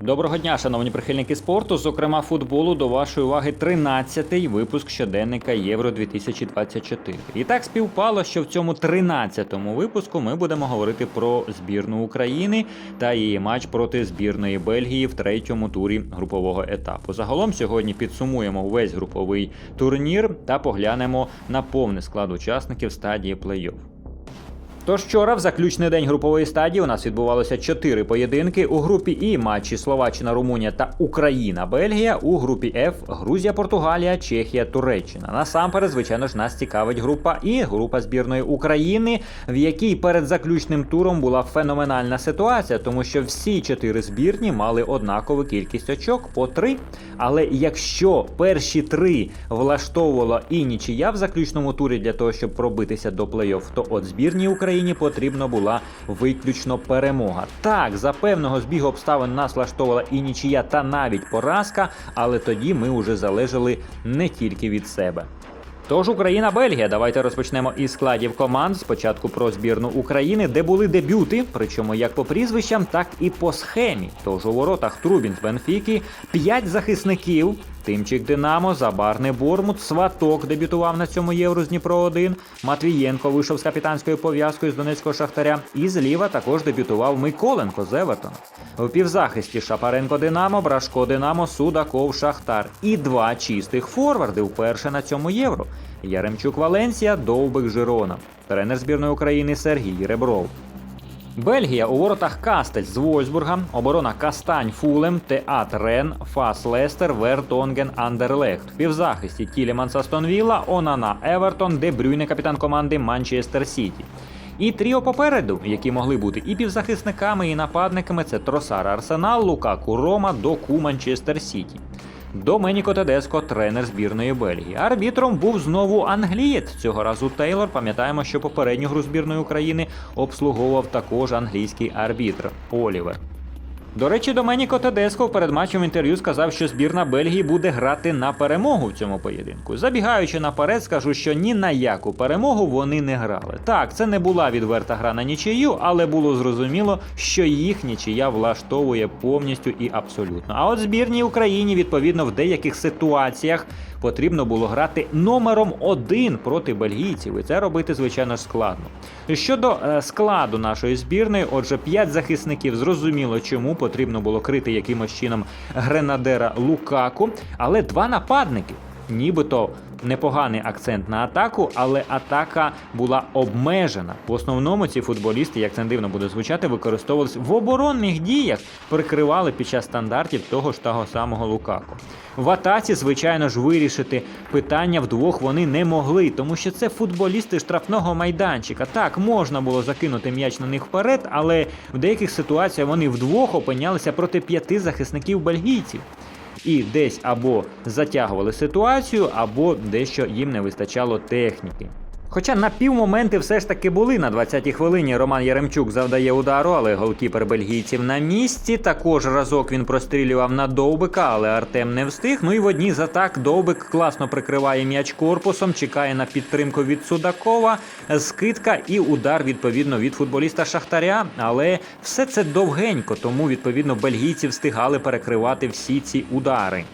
Доброго дня, шановні прихильники спорту. Зокрема, футболу до вашої уваги 13-й випуск щоденника Євро 2024. І так співпало, що в цьому 13-му випуску ми будемо говорити про збірну України та її матч проти збірної Бельгії в третьому турі групового етапу. Загалом сьогодні підсумуємо увесь груповий турнір та поглянемо на повний склад учасників стадії плей-офф. Тож вчора, в заключний день групової стадії, у нас відбувалося чотири поєдинки. У групі І матчі Словаччина, Румунія та Україна, Бельгія. У групі Ф Грузія, Португалія, Чехія, Туреччина. Насамперед, звичайно ж, нас цікавить група І, група збірної України, в якій перед заключним туром була феноменальна ситуація, тому що всі чотири збірні мали однакову кількість очок по три. Але якщо перші три влаштовувала і нічия в заключному турі для того, щоб пробитися до плей-офф, то от збірній Україні потрібна була виключно перемога. Так, за певного збігу обставин нас влаштовувала і нічия, та навіть поразка, але тоді ми вже залежали не тільки від себе. Тож Україна-Бельгія. Давайте розпочнемо із складів команд. Спочатку про збірну України, де були дебюти, причому як по прізвищам, так і по схемі. Тож у воротах Трубін з Бенфіки, п'ять захисників. Тимчик Динамо, Забарний Бормут, Сваток дебютував на цьому євро з Дніпро 1 Матвієнко вийшов з капітанською пов'язкою з Донецького Шахтаря. І зліва також дебютував Миколенко з Евертона. У півзахисті Шапаренко Динамо, Брашко Динамо, Судаков Шахтар. І два чистих форварди вперше на цьому євро. Яремчук Валенсія, Довбик Жирона. Тренер збірної України Сергій Ребров. Бельгія у воротах Кастель з Вольсбурга, оборона Кастань Фулем, Теат Рен, Фас Лестер, Вертонген Андерлехт. В півзахисті Тіліманс Астон Вілла, Онана Евертон, Де Брюйне капітан команди Манчестер Сіті. І тріо попереду, які могли бути і півзахисниками, і нападниками, це Тросар Арсенал, Лукаку Рома, Доку Манчестер Сіті. Доменіко Тедеско, тренер збірної Бельгії. Арбітром був знову англієць. Цього разу Тейлор. Пам'ятаємо, що попередню гру збірної України обслуговував також англійський арбітр Олівер. До речі, Доменіко Тедеско перед матчем інтерв'ю сказав, що збірна Бельгії буде грати на перемогу в цьому поєдинку. Забігаючи наперед, скажу, що ні на яку перемогу вони не грали. Так, це не була відверта гра на нічию, але було зрозуміло, що їх нічия влаштовує повністю і абсолютно. А от збірній Україні, відповідно, в деяких ситуаціях потрібно було грати номером один проти бельгійців, і це робити звичайно ж складно. Щодо е, складу нашої збірної, отже, п'ять захисників зрозуміло, чому потрібно було крити якимось чином гренадера Лукаку, але два нападники. Нібито непоганий акцент на атаку, але атака була обмежена. В основному ці футболісти, як це дивно буде звучати, використовувалися в оборонних діях, прикривали під час стандартів того ж того самого Лукаку. В атаці, звичайно ж, вирішити питання вдвох вони не могли, тому що це футболісти штрафного майданчика. Так, можна було закинути м'яч на них вперед, але в деяких ситуаціях вони вдвох опинялися проти п'яти захисників бельгійців і десь або затягували ситуацію, або дещо їм не вистачало техніки. Хоча на півмоменти все ж таки були на 20-й хвилині. Роман Яремчук завдає удару, але голкіпер бельгійців на місці. Також разок він прострілював на Довбика, але Артем не встиг. Ну і в одній з атак Довбик класно прикриває м'яч корпусом, чекає на підтримку від Судакова, скидка і удар відповідно від футболіста Шахтаря. Але все це довгенько, тому відповідно бельгійці встигали перекривати всі ці удари.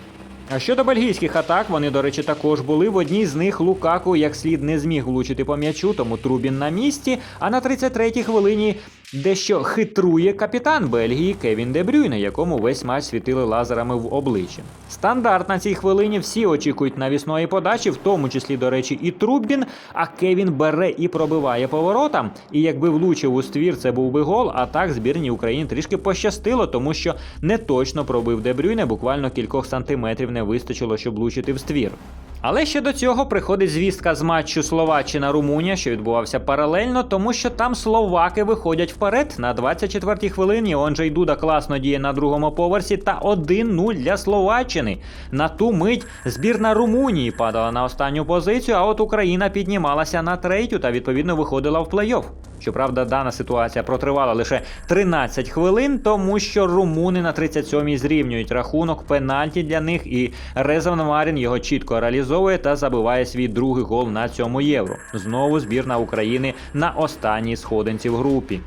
А щодо бельгійських атак, вони, до речі, також були. В одній з них Лукаку як слід не зміг влучити по м'ячу, тому Трубін на місці. А на 33-й хвилині дещо хитрує капітан Бельгії Кевін Де Брюйне, якому весь матч світили лазерами в обличчя. Стандарт на цій хвилині всі очікують навісної подачі, в тому числі, до речі, і Трубін. А Кевін бере і пробиває поворотам. І якби влучив у ствір, це був би гол. А так збірній України трішки пощастило, тому що не точно пробив Де Брюйне, буквально кількох сантиметрів не вистачило, щоб влучити в ствір. Але ще до цього приходить звістка з матчу Словаччина-Румунія, що відбувався паралельно, тому що там словаки виходять вперед на 24-й хвилині. Онджей Дуда класно діє на другому поверсі та 1-0 для Словаччини. На ту мить збірна Румунії падала на останню позицію, а от Україна піднімалася на третю та відповідно виходила в плей-офф. Щоправда, дана ситуація протривала лише 13 хвилин, тому що румуни на 37-й зрівнюють рахунок пенальті для них, і Резан Марін його чітко реалізовує та забиває свій другий гол на цьому євро. Знову збірна України на останній сходинці в групі.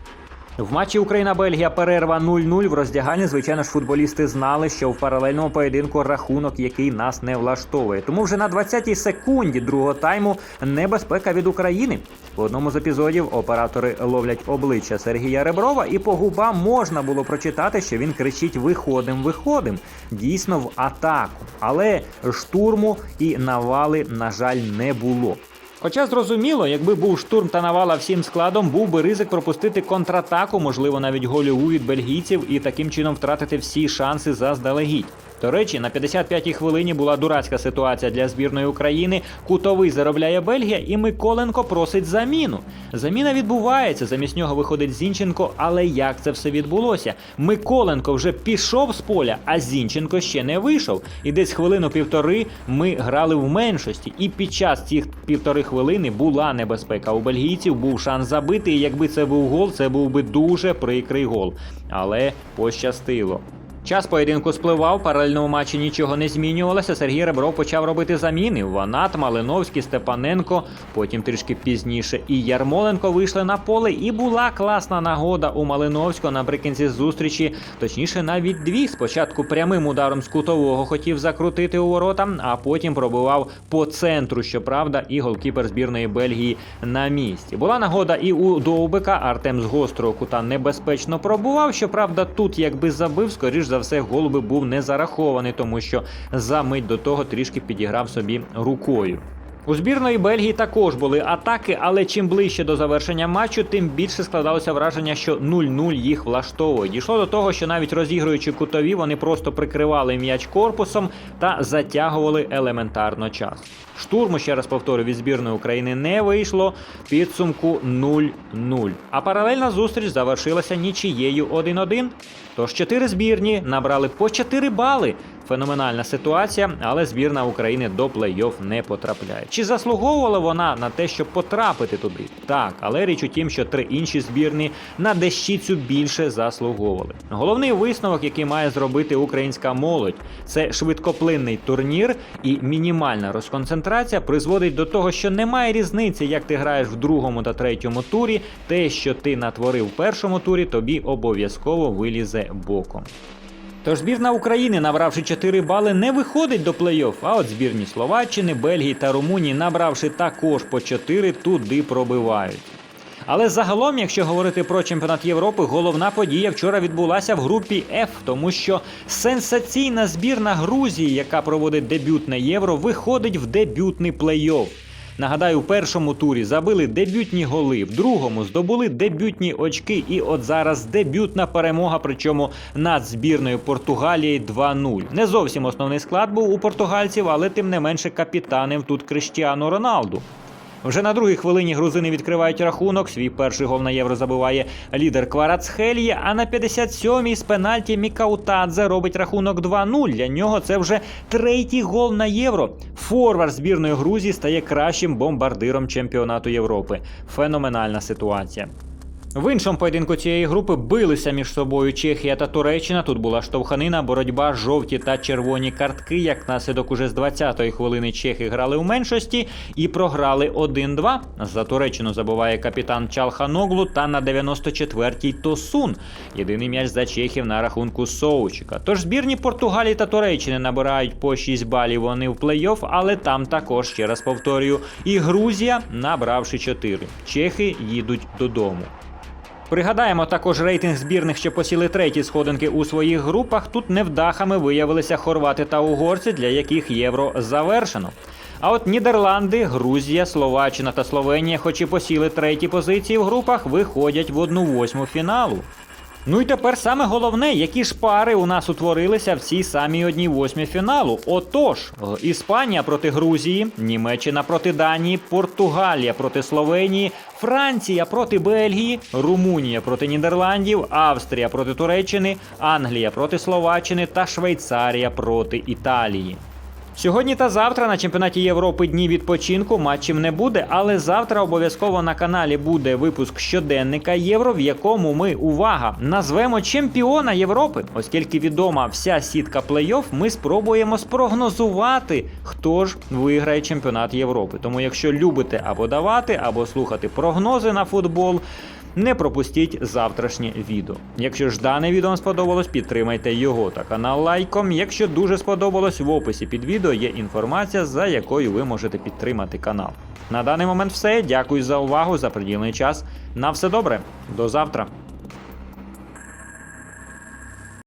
В матчі Україна-Бельгія перерва 0-0. В роздягальні, звичайно ж, футболісти знали, що в паралельному поєдинку рахунок, який нас не влаштовує. Тому вже на 20-й секунді другого тайму небезпека від України. В одному з епізодів оператори ловлять обличчя Сергія Реброва, і по губам можна було прочитати, що він кричить: Виходим, виходим. Дійсно в атаку. Але штурму і навали, на жаль, не було. Хоча зрозуміло, якби був штурм та навала всім складом, був би ризик пропустити контратаку, можливо, навіть голіву від бельгійців, і таким чином втратити всі шанси заздалегідь. До речі, на 55-й хвилині була дурацька ситуація для збірної України. Кутовий заробляє Бельгія, і Миколенко просить заміну. Заміна відбувається. Замість нього виходить Зінченко. Але як це все відбулося? Миколенко вже пішов з поля, а Зінченко ще не вийшов. І десь хвилину-півтори ми грали в меншості. І під час цих півтори хвилини була небезпека. У бельгійців був шанс забити. І якби це був гол, це був би дуже прикрий гол. Але пощастило. Час поєдинку спливав, в паралельному матчі нічого не змінювалося. Сергій Ребров почав робити заміни. Ванат, Малиновський, Степаненко. Потім трішки пізніше і Ярмоленко вийшли на поле. І була класна нагода у Малиновського наприкінці зустрічі. Точніше, навіть дві. Спочатку прямим ударом з кутового хотів закрутити у ворота, а потім пробивав по центру. Щоправда, і голкіпер збірної Бельгії на місці. Була нагода і у Довбика. Артем з гострого кута небезпечно пробував. Щоправда, тут якби забив, скоріш за все, голуби був не зарахований, тому що за мить до того трішки підіграв собі рукою. У збірної Бельгії також були атаки, але чим ближче до завершення матчу, тим більше складалося враження, що 0-0 їх влаштовує. Дійшло до того, що навіть розігруючи кутові, вони просто прикривали м'яч корпусом та затягували елементарно час. Штурму, ще раз повторю, від збірної України не вийшло. Підсумку 0-0. А паралельна зустріч завершилася нічією 1-1. Тож чотири збірні набрали по 4 бали. Феноменальна ситуація, але збірна України до плей-офф не потрапляє. Чи заслуговувала вона на те, щоб потрапити туди? Так, але річ у тім, що три інші збірні на дещицю більше заслуговували. Головний висновок, який має зробити українська молодь, це швидкоплинний турнір і мінімальна розконцентрація призводить до того, що немає різниці, як ти граєш в другому та третьому турі. Те, що ти натворив в першому турі, тобі обов'язково вилізе боком. Тож збірна України, набравши 4 бали, не виходить до плей-офф, а от збірні Словаччини, Бельгії та Румунії, набравши також по 4, туди пробивають. Але загалом, якщо говорити про чемпіонат Європи, головна подія вчора відбулася в групі F, тому що сенсаційна збірна Грузії, яка проводить дебютне євро, виходить в дебютний плей-офф. Нагадаю, у першому турі забили дебютні голи, в другому здобули дебютні очки, і от зараз дебютна перемога, причому над збірною Португалії 2-0. Не зовсім основний склад був у португальців, але тим не менше капітанив тут Криштіану Роналду. Вже на другій хвилині грузини відкривають рахунок. Свій перший гол на євро забиває лідер Кварацхелії, а на 57-й з пенальті Мікаутадзе робить рахунок 2-0. Для нього це вже третій гол на євро. Форвард збірної Грузії стає кращим бомбардиром чемпіонату Європи. Феноменальна ситуація. В іншому поєдинку цієї групи билися між собою Чехія та Туреччина. Тут була штовханина, боротьба, жовті та червоні картки. Як наслідок уже з 20-ї хвилини чехи грали у меншості і програли 1-2. За Туреччину забуває капітан Чалханоглу та на 94-й Тосун. Єдиний м'яч за чехів на рахунку Соучика. Тож збірні Португалії та Туреччини набирають по 6 балів вони в плей-офф, але там також ще раз повторюю. І Грузія, набравши 4. Чехи їдуть додому. Пригадаємо також рейтинг збірних, що посіли треті сходинки у своїх групах. Тут невдахами виявилися хорвати та угорці, для яких євро завершено. А от Нідерланди, Грузія, Словаччина та Словенія, хоч і посіли треті позиції в групах, виходять в одну восьму фіналу. Ну і тепер саме головне, які ж пари у нас утворилися в цій самій одній восьмій фіналу. Отож, е, Іспанія проти Грузії, Німеччина проти Данії, Португалія проти Словенії, Франція проти Бельгії, Румунія проти Нідерландів, Австрія проти Туреччини, Англія проти Словаччини та Швейцарія проти Італії. Сьогодні та завтра на чемпіонаті Європи дні відпочинку матчів не буде, але завтра обов'язково на каналі буде випуск щоденника Євро, в якому ми увага назвемо чемпіона Європи. Оскільки відома вся сітка плей-офф, ми спробуємо спрогнозувати, хто ж виграє чемпіонат Європи. Тому, якщо любите або давати, або слухати прогнози на футбол. Не пропустіть завтрашнє відео. Якщо ж дане відео вам сподобалось, підтримайте його та канал лайком. Якщо дуже сподобалось, в описі під відео є інформація, за якою ви можете підтримати канал. На даний момент все. Дякую за увагу, за приділений час. На все добре, до завтра.